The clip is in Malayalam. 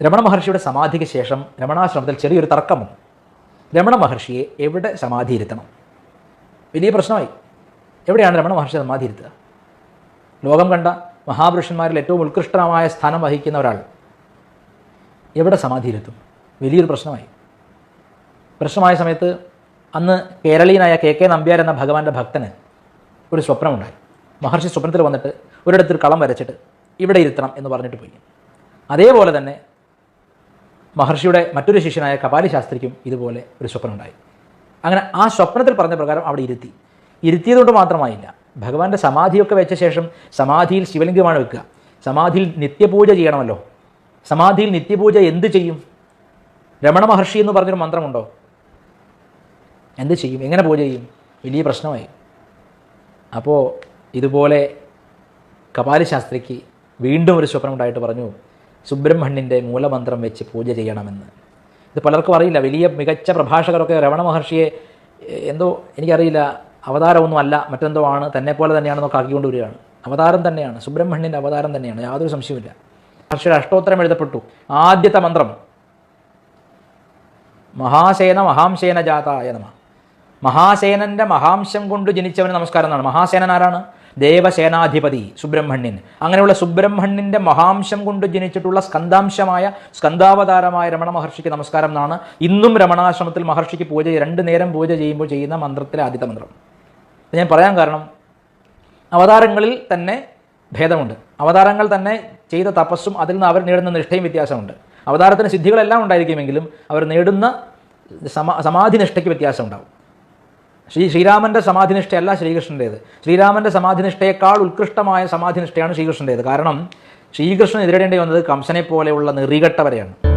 രമണ മഹർഷിയുടെ സമാധിക്ക് ശേഷം രമണാശ്രമത്തിൽ ചെറിയൊരു തർക്കം വന്നു രമണ മഹർഷിയെ എവിടെ സമാധി ഇരുത്തണം വലിയ പ്രശ്നമായി. എവിടെയാണ് രമണ മഹർഷി സമാധി ഇരുത്തുക ലോകം കണ്ട മഹാപുരുഷന്മാരിൽ ഏറ്റവും ഉത്കൃഷ്ടമായ സ്ഥാനം വഹിക്കുന്ന ഒരാൾ എവിടെ സമാധി ഇരുത്തും വലിയൊരു പ്രശ്നമായി. പ്രശ്നമായ സമയത്ത് അന്ന് കേരളീയനായ കെ കെ നമ്പ്യാർ എന്ന ഭഗവാന്റെ ഭക്തന് ഒരു സ്വപ്നമുണ്ടായി. മഹർഷി സ്വപ്നത്തിൽ വന്നിട്ട് ഒരിടത്തൊരു കളം വരച്ചിട്ട് ഇവിടെ ഇരുത്തണം എന്ന് പറഞ്ഞിട്ട് പോയി. അതേപോലെ തന്നെ മഹർഷിയുടെ മറ്റൊരു ശിഷ്യനായ കപാലി ശാസ്ത്രിക്കും ഇതുപോലെ ഒരു സ്വപ്നമുണ്ടായി. അങ്ങനെ ആ സ്വപ്നത്തിൽ പറഞ്ഞ പ്രകാരം അവിടെ ഇരുത്തി. ഇരുത്തിയതുകൊണ്ട് മാത്രമായില്ല. ഭഗവാന്റെ സമാധിയൊക്കെ വെച്ച ശേഷം സമാധിയിൽ ശിവലിംഗമാണ് വെക്കുക. സമാധിയിൽ നിത്യപൂജ ചെയ്യണമല്ലോ. സമാധിയിൽ നിത്യപൂജ എന്ത് ചെയ്യും? രമണ മഹർഷി എന്ന് പറഞ്ഞൊരു മന്ത്രമുണ്ടോ? എന്ത് ചെയ്യും? എങ്ങനെ പൂജ ചെയ്യും? വലിയ പ്രശ്നമായി. അപ്പോൾ ഇതുപോലെ കപാലി ശാസ്ത്രിക്ക് വീണ്ടും ഒരു സ്വപ്നം ഉണ്ടായിട്ട് പറഞ്ഞു. സുബ്രഹ്മണ്യന്റെ മൂലമന്ത്രം വെച്ച് പൂജ ചെയ്യണമെന്ന്. ഇത് പലർക്കും അറിയില്ല. വലിയ മികച്ച പ്രഭാഷകരൊക്കെ രമണ മഹർഷിയെ എന്തോ എനിക്കറിയില്ല. അവതാരമൊന്നും അല്ല. മറ്റെന്തോ ആണ്. തന്നെ പോലെ തന്നെയാണെന്നൊക്കെ ആക്കിക്കൊണ്ട് വരികയാണ് അവതാരം തന്നെയാണ്. സുബ്രഹ്മണ്യന്റെ അവതാരം തന്നെയാണ്. യാതൊരു സംശയവുമില്ല. മഹർഷിയുടെ അഷ്ടോത്തരം എഴുതപ്പെട്ടു. ആദ്യത്തെ മന്ത്രം. മഹാസേന മഹാംസേന ജാതായ നമ. മഹാസേനന്റെ മഹാംശം കൊണ്ട് ജനിച്ചവന് നമസ്കാരം എന്നാണ്. മഹാസേനൻ ആരാണ്? ദേവസേനാധിപതി സുബ്രഹ്മണ്യൻ. അങ്ങനെയുള്ള സുബ്രഹ്മണ്യന്റെ മഹാംശം കൊണ്ട് ജനിച്ചിട്ടുള്ള സ്കന്ധാംശമായ സ്കന്ധാവതാരമായ രമണ മഹർഷിക്ക് നമസ്കാരം എന്നാണ് ഇന്നും രമണാശ്രമത്തിൽ മഹർഷിക്ക് പൂജ രണ്ട് നേരം പൂജ ചെയ്യുമ്പോൾ ചെയ്യുന്ന മന്ത്രത്തിലെ ആദ്യത്തെ മന്ത്രം. ഞാൻ പറയാൻ കാരണം അവതാരങ്ങളിൽ തന്നെ ഭേദമുണ്ട്. അവതാരങ്ങൾ തന്നെ ചെയ്ത തപസ്സും അതിൽ നിന്ന് അവർ നേടുന്ന നിഷ്ഠയും വ്യത്യാസമുണ്ട്. അവതാരത്തിന് സിദ്ധികളെല്ലാം ഉണ്ടായിരിക്കുമെങ്കിലും അവർ നേടുന്ന സമാ സമാധി നിഷ്ഠയ്ക്ക് വ്യത്യാസം ഉണ്ടാവും ശ്രീ ശ്രീരാമന്റെ സമാധിനിഷ്ഠയല്ല ശ്രീകൃഷ്ണന്റേത് ശ്രീരാമന്റെ സമാധിനിഷ്ഠയേക്കാൾ ഉത്കൃഷ്ടമായ സമാധിനിഷ്ഠയാണ് ശ്രീകൃഷ്ണന്റേത് കാരണം ശ്രീകൃഷ്ണൻ എതിരിടേണ്ടി വന്നത് കംസനെ പോലെയുള്ള നെറികെട്ടവരെയാണ്.